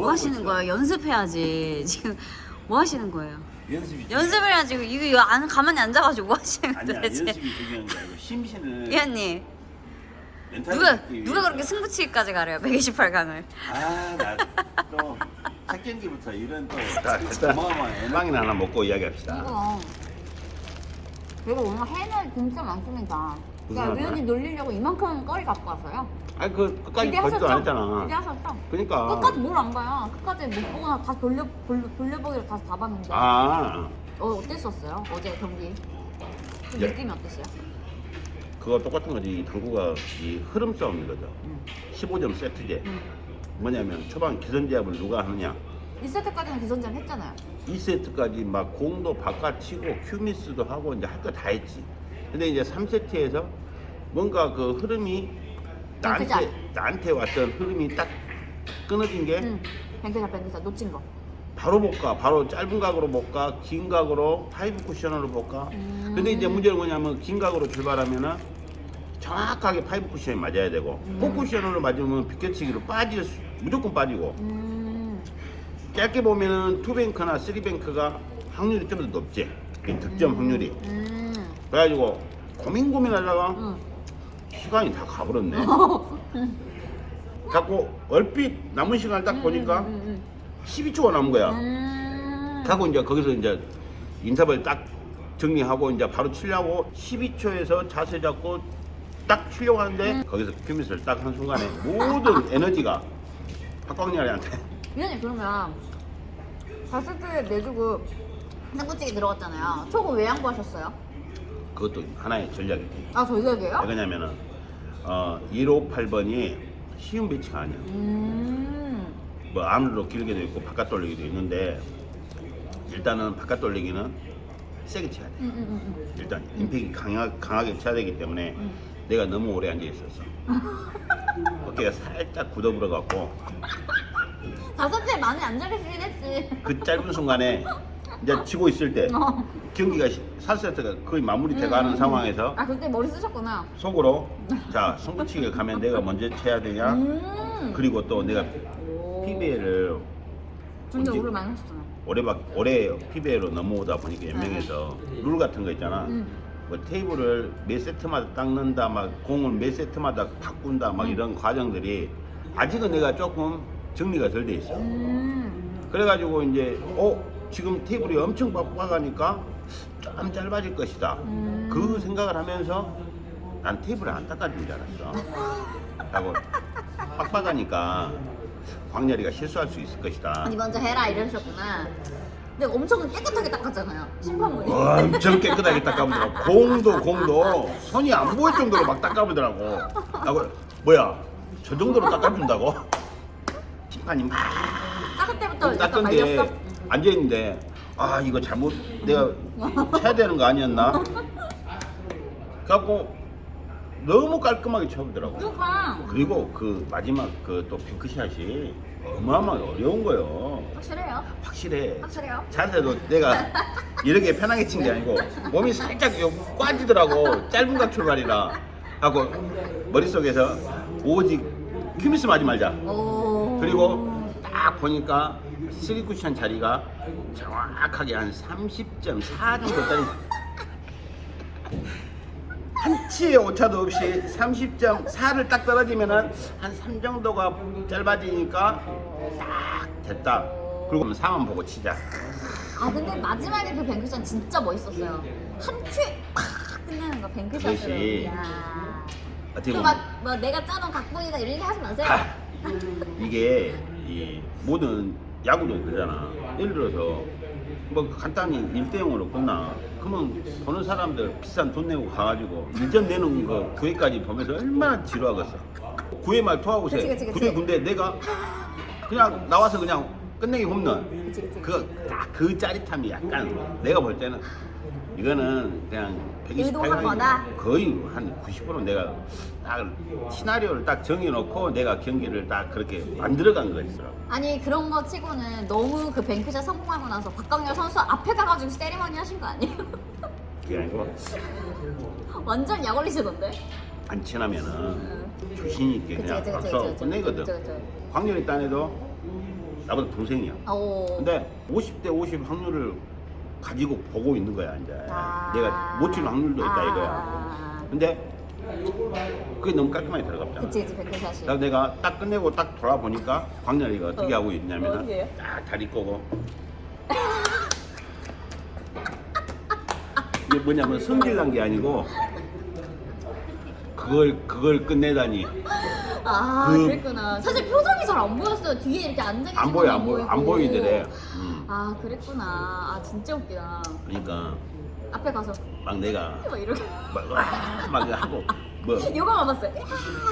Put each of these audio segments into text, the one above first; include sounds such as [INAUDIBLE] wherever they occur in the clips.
뭐 하시는 거예요? 연습해야지. [LAUGHS] 지금 뭐 하시는 거예요? 연습이 연습을 해야지. 이거 이거 안 가만히 앉아가지고 뭐 하시는 아니야 거예요? 도대체? 연습이 중요한 게 아니고 심신을 위원님 누가 누가. 그렇게 승부치기까지 가래요? 128강을. 아나또 첫 경기부터 이런 또 어마어마한 애망이나 하나 먹고 이야기합시다 이거 그리고 오늘 해는 진짜 많습니다. 그러니까? 위원님 놀리려고 이만큼 거리 갖고 왔어요. 아니 그 끝까지? 보지도 안 했잖아 기대하셨죠? 그러니까 끝까지 뭘 안 가요. 끝까지 못 보거나 다시 돌려 돌려 돌려보기로 다시 다 봤는데. 아 어 어땠었어요? 어제 경기 좀 예. 느낌이 어땠어요? 그거 똑같은 거지 이 당구가 이 흐름 싸움이거든 음. 15점 세트제 음. 뭐냐면 초반 기선제압을 누가 하느냐 1세트까지는 기선제압 했잖아요. 2세트까지 막 공도 바깥 치고 큐미스도 하고 이제 할 거 다 했지. 근데 이제 3세트에서 뭔가 그 흐름이 나한테 뱅크샷. 나한테 왔던 흐름이 딱 끊어진 게 응. 뱅크샷 뱅크샷 놓친 거. 바로 볼까? 바로 짧은 각으로 볼까? 긴 각으로 파이브 쿠션으로 볼까? 음. 근데 이제 문제는 뭐냐면 긴 각으로 출발하면은 정확하게 파이브 쿠션이 맞아야 되고 음. 포 쿠션으로 맞으면 비껴치기로 빠질 수, 무조건 빠지고 음. 짧게 보면은 투뱅크나 쓰리뱅크가 확률이 좀 더 높지 이 득점 확률이 음. 그래가지고 고민 고민하다가 응. 시간이 다 가버렸네 [LAUGHS] 갖고 얼핏 남은 시간을 딱 보니까 음. 12초가 남은 거야 음. 하고 이제 거기서 이제 인터벌 딱 정리하고 이제 바로 치려고 12초에서 자세 잡고 딱 치려고 하는데 거기서 큐밋을 딱 한 순간에 모든 [LAUGHS] 에너지가 박광렬이한테 위원님 그러면 봤을 때 내주고 생구찌개 들어갔잖아요. 초고 왜 양보하셨어요? 그것도 하나의 전략이지 아 전략이에요? 왜냐면은 어, 158번이 쉬운 배치가 아니야 음. 뭐 안으로 길게도 있고 바깥 돌리기도 있는데 일단은 바깥 돌리기는 세게 쳐야 돼 음, 음, 음, 음. 일단 임팩이 강하, 강하게 쳐야 되기 때문에 음. 내가 너무 오래 앉아 있었어 [LAUGHS] 어깨가 살짝 굳어버려 갖고 다섯 째 많이 안 잘리긴 했지. 그 짧은 순간에 이제 치고 있을 때 어. 경기가 4세트가 거의 마무리돼 음, 가는 음, 상황에서 아 그때 머리 쓰셨구나. 속으로 자 승부치기 가면 내가 먼저 쳐야 되냐 음. 그리고 또 내가 오. 근데 언제- 오를 많이 하셨잖아. 올해 막 올해 PBA로 넘어오다 보니까 연맹에서 룰 같은 거 있잖아. 음. 뭐 테이블을 몇 세트마다 닦는다, 막 공을 몇 세트마다 바꾼다, 막 음. 이런 과정들이 아직은 내가 조금 정리가 덜 돼 있어. 음. 그래가지고 이제 어 지금 테이블이 엄청 빡빡하니까 좀 짧아질 것이다. 음. 그 생각을 하면서 난 테이블을 안 닦아준 줄 알았어. [LAUGHS] 하고 빡빡하니까 광렬이가 실수할 수 있을 것이다. 아니 먼저 해라 이러셨구나. 근데 엄청 깨끗하게 닦았잖아요. 심판분이. 엄청 [LAUGHS] 깨끗하게 닦아보더라고. 공도 공도 손이 안 보일 정도로 막 닦아보더라고. 하고 뭐야 저 정도로 닦아준다고? [LAUGHS] 심판이 막 닦을 때부터 약간 닦던데 말렸어. 앉아 있는데 아 이거 잘못 내가 쳐야 되는 거 아니었나? 갖고 너무 깔끔하게 쳐보더라고. 그러니까 그리고 그 마지막 그또 핑크샷이 어마어마하게 어려운 거요. 확실해요. 확실해. 확실해요. 자세도 내가 이렇게 편하게 친 게 아니고 몸이 살짝 요 꽈지더라고 짧은 각 출발이라 하고 머릿속에서 오직 큐미스 맞지 말자 오. 그리고 딱 보니까 쓰리 쿠션 자리가 정확하게 한 30.4 정도짜리 한 치의 오차도 없이 30.4를 딱 떨어지면은 한 3 정도가 짧아지니까 딱 됐다. 그리고 4만 보고 치자. 아 근데 마지막에 그 뱅크샷 진짜 멋있었어요. 한 큐에 팍 끝내는 거 뱅크샷으로. 그것이 이야. 어떻게 보면 그막뭐 내가 짜놓은 각본이다 이런 얘기 하지 마세요. 아, 이게 이 모든 야구도 그러잖아. 예를 들어서 뭐 간단히 1대 0으로 끝나. 그러면 보는 사람들 비싼 돈 내고 가가지고 일전 내는 거 교회까지 보면서 얼마나 지루하겠어. 구회 말 토하고 세. 그치, 그치, 그치. 구회 군대 내가 그냥 나와서 그냥 끝내기 홈런. 그치, 그치. 그 딱그 짜릿함이 약간 내가 볼 때는 이거는 그냥 128 의도한 거다? 거의 한 90% 내가 딱 시나리오를 딱 정해놓고 내가 경기를 딱 그렇게 만들어간 거지. 아니 그런 거 치고는 너무 그 뱅크샷 성공하고 나서 박광렬 선수 앞에 가가지고 세리머니 하신 거 아니에요? [LAUGHS] 그게 아니고 완전 약 올리시던데? 안 친하면은 조신 있게 그치 그냥 그치 그치 박수 그치 끝내거든. 그치, 그치. 광렬이 딴에도 나보다 동생이야. 오. 근데 50대 50 확률을 가지고 보고 있는 거야 이제. 아. 내가 못 칠 확률도 있다 아. 이거야. 근데 그게 너무 깔끔하게 들어갔잖아. 그치 그치 백크샷이. 그래서 내가 딱 끝내고 딱 돌아보니까 광렬이가 어떻게 어. 하고 있냐면 어떻게? 딱 다리 꼬고 이게 뭐냐면 성질 난 게 아니고 그걸 그걸 끝내다니 아 그- 그랬구나. 사실 표정이 잘 안 보였어요. 뒤에 이렇게 앉아 계신 안 보여 안 보여 안. 보이더래. 음. 아 그랬구나. 아 진짜 웃기다. 그러니까 앞에 가서 막 내가 막 이렇게 막, 와, 막 하고 뭐 [LAUGHS] 요거만 봤어요.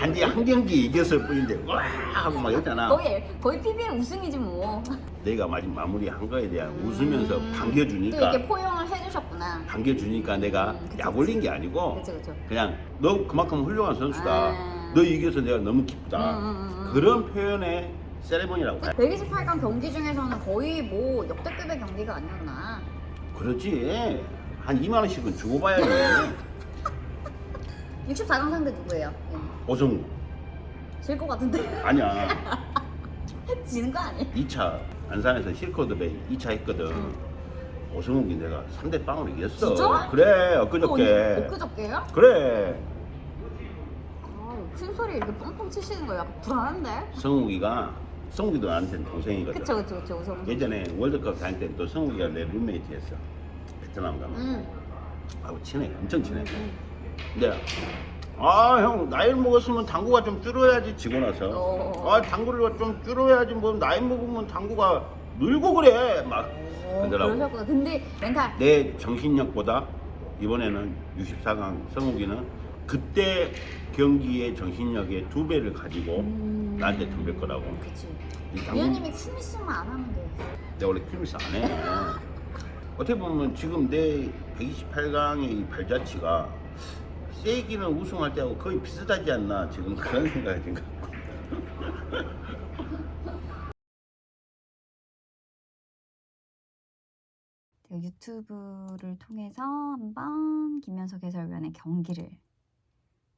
단지 한 경기 이겼을 뿐인데 와 하고 막 했잖아. 거의 거의 PBL 우승이지 뭐. 내가 마지막 마무리한 거에 대한 웃으면서 음. 또 반겨주니까 이렇게 포용을 해주셨구나. 반겨주니까 내가 음, 그치, 약 올린 게 아니고 그쵸 그쵸. 그냥 너 그만큼 훌륭한 선수다. 아. 너 이겨서 내가 너무 기쁘다. 음, 음, 음, 음. 그런 표현의 세레머니라고 봐요. 128강 경기 중에서는 거의 뭐 역대급의 경기가 아니었나. 그렇지. 한 2만 원씩은 주고 봐야지. 64강 [LAUGHS] 상대 누구예요? 오성우. 질것 같은데 아니야. [LAUGHS] 지는 거 아니에요? 2차 안산에서 실코드배 2차 했거든. 오성욱이 내가 3대 빵으로 이겼어. 진짜? 그래 어, 엊그저께. 엊그저께요? 그래. 아, 큰 소리 이렇게 뻥뻥 치시는 거 약간 불안한데? 성욱이가 성욱이도 나한테는 동생이거든. 그쵸 그쵸 그쵸 우선. 예전에 월드컵 다닐 때또 성욱이가 내 룸메이트였어. 베트남 가면. 음. 아우 친해, 엄청 친해. 근데 아 형 나이 먹었으면 당구가 좀 줄어야지 지고 나서 어. 아 당구를 좀 줄어야지 뭐 나이 먹으면 당구가 늘고 그래 막 어, 그러더라고. 그러셨구나. 근데 멘탈 내 정신력보다 이번에는 64강 성욱이는 그때 경기의 정신력의 두 배를 가지고 음. 나한테 덤빌 거라고. 그치. 이 당구- 위원님이 큐미스만 안 하면 돼. 내가 원래 큐미스 안 해. [LAUGHS] 어떻게 보면 지금 내 128강의 이 발자취가 세기는 우승할 때하고 거의 비슷하지 않나 지금 [LAUGHS] 그런 생각이. 제가 [LAUGHS] 유튜브를 통해서 한번 김현석 해설위원의 경기를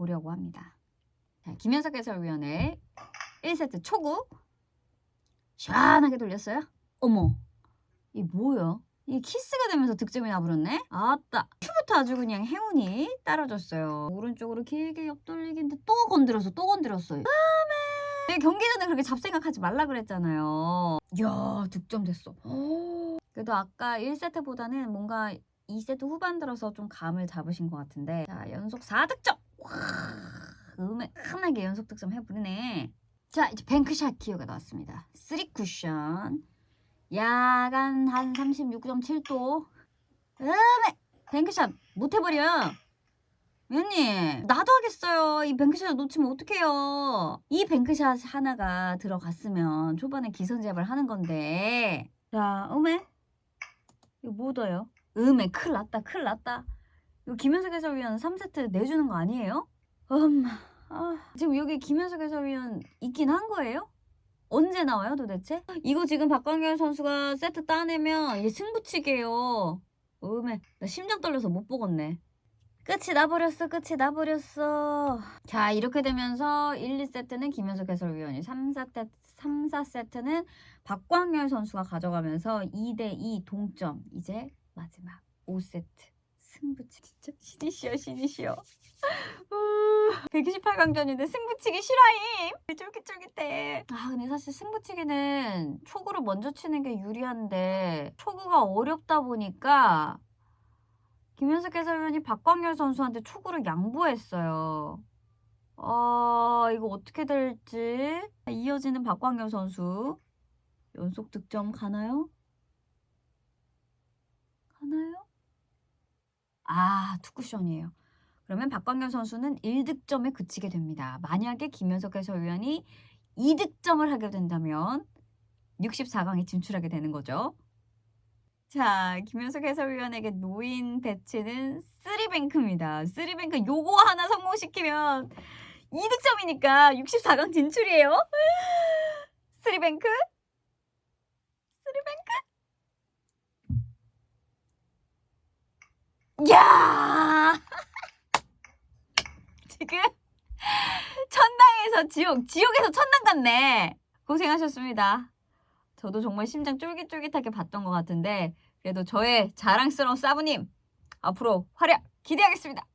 보려고 합니다. 자, 김현석 해설위원의 1세트 초구 시원하게 돌렸어요. 어머, 이 뭐야? 이 키스가 되면서 득점이 나버렸네? 아따, 큐부터 아주 그냥 행운이 따라줬어요. 오른쪽으로 길게 옆돌리기인데 또 건드려서 또 건드렸어요. 아메! 경기 전에 그렇게 잡생각하지 말라 그랬잖아요. 이야, 득점 됐어. 그래도 아까 1세트보다는 뭔가 2세트 후반 들어서 좀 감을 잡으신 것 같은데 자 연속 4득점 와 음악하게 연속 득점 해버리네. 자 이제 뱅크샷 기어가 나왔습니다. 3 쿠션. 야간 한 36.7도. 음에 뱅크샷 못 해버려. 위원님 나도 하겠어요. 이 뱅크샷 놓치면 어떡해요? 이 뱅크샷 하나가 들어갔으면 초반에 기선제압을 하는 건데. 자 음에 이거 못 얻어요. 음에 큰일 났다 큰일 났다. 이거 김현석 해설위원 3세트 내주는 거 아니에요? 엄마 아, 지금 여기 김현석 해설위원 있긴 한 거예요? 언제 나와요 도대체? 이거 지금 박광현 선수가 세트 따내면 이게 승부치게요. 음에 나 심장 떨려서 못 보겠네. 끝이 나버렸어 끝이 나버렸어. 자 이렇게 되면서 1, 2세트는 김현석 해설위원이 3, 4세, 3, 4세트는 박광열 선수가 가져가면서 2대2 동점. 이제 마지막 5세트 승부치 진짜 신이시여 신이시여. 128강전인데 승부치기 싫어임. 쫄깃쫄깃해. 아 근데 사실 승부치기는 초구를 먼저 치는 게 유리한데 초구가 어렵다 보니까 김현석 해설위원이 박광열 선수한테 초구를 양보했어요. 아 이거 어떻게 될지 이어지는 박광열 선수 연속 득점? 가나요? 아, 투쿠션이에요. 그러면 박광현 선수는 1득점에 그치게 됩니다. 만약에 김현석 해설위원이 2득점을 하게 된다면 64강에 진출하게 되는 거죠. 자, 김현석 해설위원에게 놓인 배치는 3뱅크입니다. 3뱅크 요거 하나 성공시키면 2득점이니까 64강 진출이에요. 3뱅크? 3뱅크? 야! [LAUGHS] 지금 천당에서 지옥, 지옥에서 천당 갔네. 고생하셨습니다. 저도 정말 심장 쫄깃쫄깃하게 봤던 것 같은데 그래도 저의 자랑스러운 사부님 앞으로 활약 기대하겠습니다.